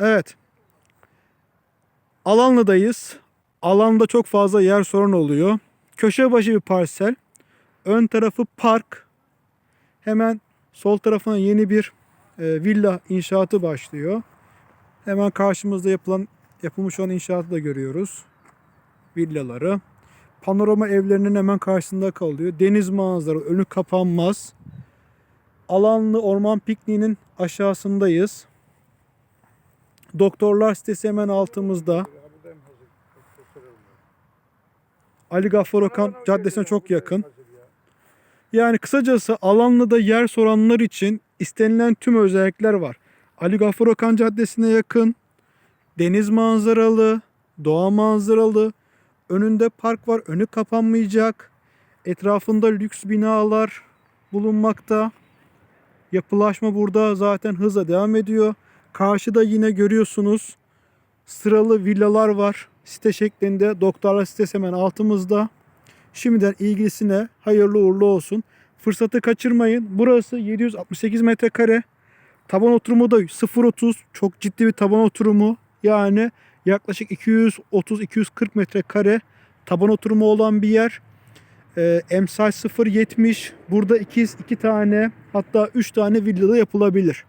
Evet. Alanlı'dayız. Alanda çok fazla yer sorun oluyor. Köşe başı bir parsel. Ön tarafı park. Hemen sol tarafına yeni bir e, villa inşaatı başlıyor. Hemen karşımızda yapılan yapılmış olan inşaatı da görüyoruz. Villaları. Panorama evlerinin hemen karşısında kalıyor. Deniz manzaralı, önü kapanmaz. Alanlı Orman Pikniği'nin aşağısındayız. Doktorlar sitesi hemen altımızda. Ali Gaffar Okan Caddesi'ne çok yakın. Yani kısacası Alanlı'da yer soranlar için istenilen tüm özellikler var. Ali Gaffar Okan Caddesi'ne yakın, deniz manzaralı, doğa manzaralı, önünde park var, önü kapanmayacak, etrafında lüks binalar bulunmakta. Yapılaşma burada zaten hızla devam ediyor. Karşıda yine görüyorsunuz sıralı villalar var. Site şeklinde. Doktorlar sitesi hemen altımızda. Şimdiden ilgilisine hayırlı uğurlu olsun. Fırsatı kaçırmayın. Burası 768 metrekare. Taban oturumu da 0.30. Çok ciddi bir taban oturumu. Yani yaklaşık 230-240 metrekare taban oturumu olan bir yer. Ee, emsal 0.70. Burada 2, 2 tane hatta 3 tane villada yapılabilir.